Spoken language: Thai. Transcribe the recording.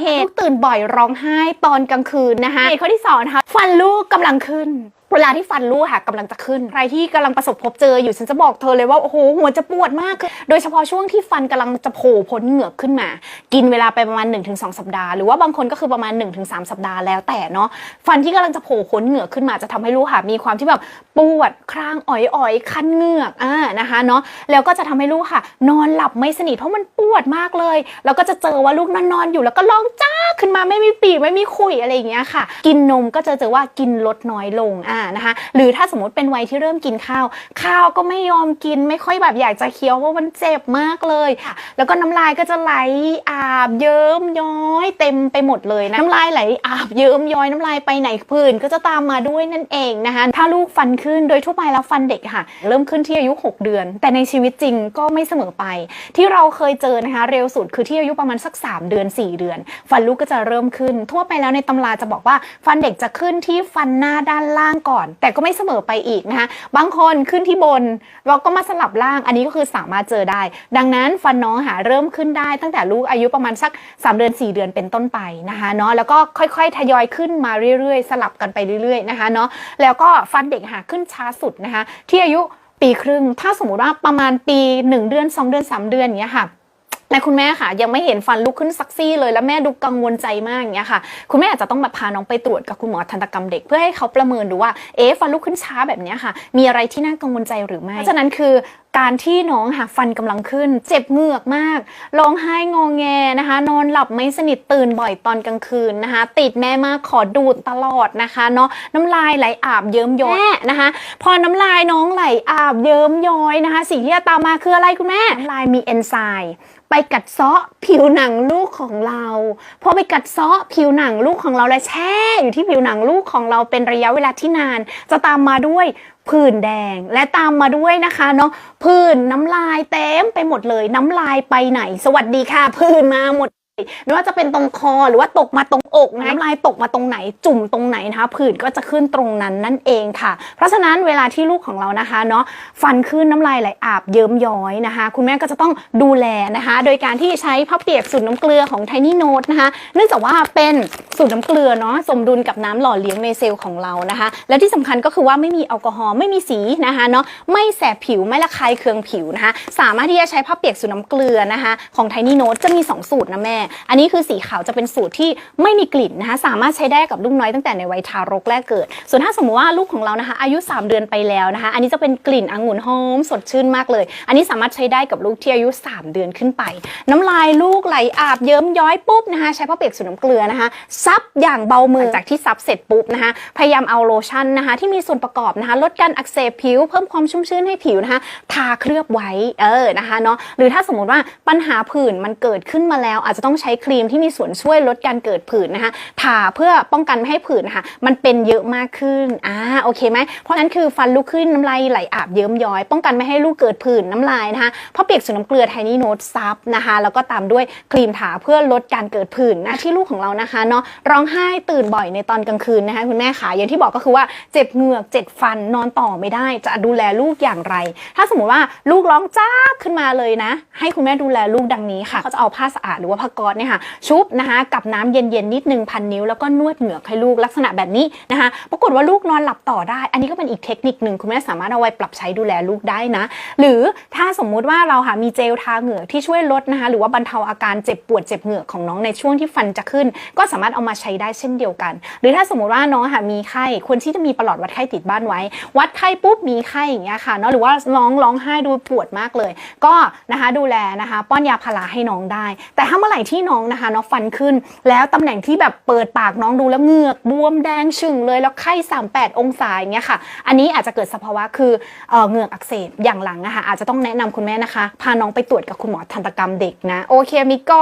เหตุ ลูกตื่นบ่อยร้องไห้ตอนกลางคืนนะคะเหตุข้อที่สองนะคะฟันลูกกำลังขึ้น เวลาที่ฟันลูกค่ะกำลังจะขึ้น ใครที่กำลังประสบพบเจออยู่ฉันจะบอกเธอเลยว่าโอ้โหหัวจะปวดมากคือโดยเฉพาะช่วงที่ฟันกำลังจะโผล่พ้นเหงือกขึ้นมา กินเวลาไปประมาณ 1-2 สัปดาห์ หรือว่าบางคนก็คือประมาณ 1-3 สัปดาห์แล้วแต่เนาะฟันที่กำลังจะโผล่พ้นเหงือกขึ้นมาจะทำให้ลูกค่ะมีความที่แบบปวดครางอ่อยๆคันเหงือกอ่านะคะเนาะแล้วก็จะทำให้ลูกค่ะ นอนหลับไม่สนิทเพราะมันปวดมากเลย แล้วก็จะเจอว่าลูกนอนนอนอยู่แล้วก็ร้องจ้าขึ้นมาไม่มีปีกไม่มีขุยอะไรอย่างเงี้ยค่ะ กินนมก็จะเจอว่ากินลดน้อยลงอ่านะคะหรือถ้าสมมติเป็นวัยที่เริ่มกินข้าว ข้าวก็ไม่ยอมกินไม่ค่อยแบบอยากจะเคี้ยวเพราะมันเจ็บมากเลยค่ะแล้วก็น้ำลายก็จะไหลอาบเยิ้มย้อยเต็มไปหมดเลยนะน้ำลายไหลอาบเยิ้มย้อยน้ำลายไปไหนผื่นก็จะตามมาด้วยนั่นเองนะคะถ้าลูกฟันขึ้นโดยทั่วไปแล้วฟันเด็กค่ะ เริ่มขึ้นที่อายุ 6 เดือน แต่ในชีวิตจริงก็ไม่เสมอไป ที่เราเคยเจอนะคะเร็วสุดคือที่อายุประมาณสัก 3 เดือน 4 เดือน ฟันลูกก็จะเริ่มขึ้น ทั่วไปแล้วในตำราจะบอกว่าฟันเด็กจะขึ้นที่ฟันหน้าด้านล่างก่อนแต่ก็ไม่เสมอไปอีกนะคะบางคนขึ้นที่บน เราก็มาสลับล่าง อันนี้ก็คือสามารถเจอได้ ดังนั้นฟันน้องหาเริ่มขึ้นได้ ตั้งแต่ลูกอายุประมาณสัก 3 เดือน 4 เดือนเป็นต้นไปนะคะเนาะแล้วก็ค่อยๆ ทยอยขึ้นมาเรื่อยๆ สลับกันไปเรื่อยๆนะคะเนาะแล้วก็ฟันเด็กหาขึ้นช้าสุดนะคะที่อายุปีครึ่ง ถ้าสมมุติว่าประมาณปี 1 เดือน 2 เดือน 3 เดือนอย่างเงี้ยค่ะ แต่คุณแม่ค่ะ ยังไม่เห็นฟันลุกขึ้นซักซี่เลยแล้วแม่ดูกังวลใจมากอย่างเงี้ยค่ะ คุณแม่อาจจะต้องแบบพาน้องไปตรวจกับคุณหมอทันตกรรมเด็กเพื่อให้เขาประเมินดูว่าเอ๊ะฟันลุกขึ้นช้าแบบเนี้ยค่ะ มีอะไรที่น่ากังวลใจหรือไม่เพราะฉะนั้นคือการที่น้องค่ะฟันกำลังขึ้น เจ็บเหงือกมากร้องไห้งองแงนะคะ นอนหลับไม่สนิทตื่นบ่อยตอนกลางคืนนะคะ ติดแม่มากขอดูดตลอดนะคะเนาะน้ำลายไหลอาบเยิ้มย้อยนะคะ พอน้ำลายน้องไหลอาบเยิ้มย้อยนะคะ สิ่งที่จะตามมาคืออะไรคุณแม่น้ำลายมีเอนไซม์ ไปกัดเซาะผิวหนังลูกของเราพอไปกัดเซาะผิวหนังลูกของเราและแช่อยู่ที่ผิวหนังลูกของเราเป็นระยะเวลาที่นาน จะตามมาด้วยผื่นแดงและตามมาด้วยนะคะเนาะผื่นน้ำลายเต็มไปหมดเลย น้ำลายไปไหน สวัสดีค่ะผื่นมาหมด ไม่ว่าจะเป็นตรงคอหรือว่าตกมาตรงอกน้ำลายตกมาตรงไหนจุ่มตรงไหนนะคะผื่นก็จะขึ้นตรงนั้นนั่นเองค่ะ เพราะฉะนั้นเวลาที่ลูกของเรานะคะเนาะฟันขึ้นน้ำลายไหลอาบเยิ้มย้อยนะคะ คุณแม่ก็จะต้องดูแลนะคะ โดยการที่ใช้ผ้าเปียกสูตรน้ำเกลือของ Tiny Note นะคะเนื่องจากว่าเป็น สูตรน้ำเกลือเนาะสมดุลกับน้ำหล่อเลี้ยงในเซลล์ของเรานะคะ และที่สำคัญก็คือว่าไม่มีแอลกอฮอล์ไม่มีสีนะคะเนาะไม่แสบผิวไม่ระคายเคืองผิวนะคะสามารถที่จะใช้ผ้าเปียกสูตรน้ำเกลือนะคะของ Tiny Note จะมี 2 สูตรนะแม่ อันนี้คือสีขาวจะเป็นสูตรที่ไม่มีกลิ่นนะคะสามารถใช้ได้กับลูกน้อยตั้งแต่ในวัยทารกแรกเกิด ส่วนถ้าสมมติว่าลูกของเรานะคะอายุ 3 เดือนไปแล้วนะคะอันนี้จะเป็นกลิ่นองุ่นหอมสดชื่นมากเลย อันนี้สามารถใช้ได้กับลูกที่อายุ 3 เดือนขึ้นไป น้ำลายลูกไหลอาบเยิ้มย้อยปุ๊บนะคะใช้ผ้าเปียกสูตรน้ำเกลือนะคะซับอย่างเบามือจากที่ซับเสร็จปุ๊บนะคะพยายามเอาโลชั่นนะคะที่มีส่วนประกอบนะคะลดการอักเสบผิวเพิ่มความชุ่มชื้นให้ผิวนะคะทาเคลือบไว้เออนะคะเนาะหรือถ้าสมมติว่าปัญหาผื่นมันเกิดขึ้นมาแล้ว อาจจะต้องใช้ครีมที่มีส่วนช่วยลดการเกิดผื่นนะคะทาเพื่อป้องกันไม่ให้ผื่นนะคะมันเป็นเยอะมากขึ้นอ่าโอเคไหมเพราะฉะนั้นคือฟันลุกขึ้นน้ำลายไหลอาบเยิ้มย้อย ป้องกันไม่ให้ลูกเกิดผื่นน้ำลายนะคะเพราะเปียกสูตรน้ำเกลือไทนี่โนตซับนะคะแล้วก็ตามด้วยครีมทาเพื่อลดการเกิดผื่นนะที่ลูกของเรานะคะเนาะร้องไห้ตื่นบ่อยในตอนกลางคืนนะคะคุณแม่ขาอย่างที่บอกก็คือว่าเจ็บเหงือกเจ็บฟันนอนต่อไม่ได้ จะดูแลลูกอย่างไร ถ้าสมมติว่าลูกร้องจ้าขึ้นมาเลยนะ ให้คุณแม่ดูแลลูกดังนี้ค่ะเขาจะเอาผ้าสะอาดหรือว่าผ้าก๊อซเนี่ยค่ะชุบนะคะกับน้ำเย็นๆนิดนึงพันนิ้วแล้วก็นวดเหงือกให้ลูกลักษณะแบบนี้นะคะปรากฏว่าลูกนอนหลับต่อได้ อันนี้ก็เป็นอีกเทคนิคหนึ่งคุณแม่สามารถเอาไว้ปรับใช้ดูแลลูกได้นะ หรือถ้าสมมุติว่าเราค่ะมีเจลทาเหงือกที่ช่วยลดนะคะหรือว่าบรรเทาอาการเจ็บปวดเจ็บเหงือกของน้องในช่วงที่ฟันจะขึ้น ก็สามารถเอามาใช้ได้เช่นเดียวกัน หรือถ้าสมมติว่าน้องค่ะมีไข้ควรที่จะมีปลอดวัดไข้ติดบ้านไว้ วัดไข้ปุ๊บมีไข้อย่างเงี้ยค่ะเนาะหรือว่าน้องร้องไห้ดูปวดมากเลย ก็นะคะดูแลนะคะ ป้อนยาพาราให้น้องได้ แต่ถ้าเมื่อไหร่ที่น้องนะคะเนาะฟันขึ้น แล้วตำแหน่งที่แบบเปิดปากน้องดูแล้วเหงือกบวมแดงฉึ่งเลยแล้วไข้ 38 องศาอย่างเงี้ยค่ะ อันนี้อาจจะเกิดสภาวะคือเออเหงือกอักเสบอย่างหลังนะคะอาจจะต้องแนะนำคุณแม่นะคะ พาน้องไปตรวจกับคุณหมอทันตกรรมเด็กนะ โอเคมิโก้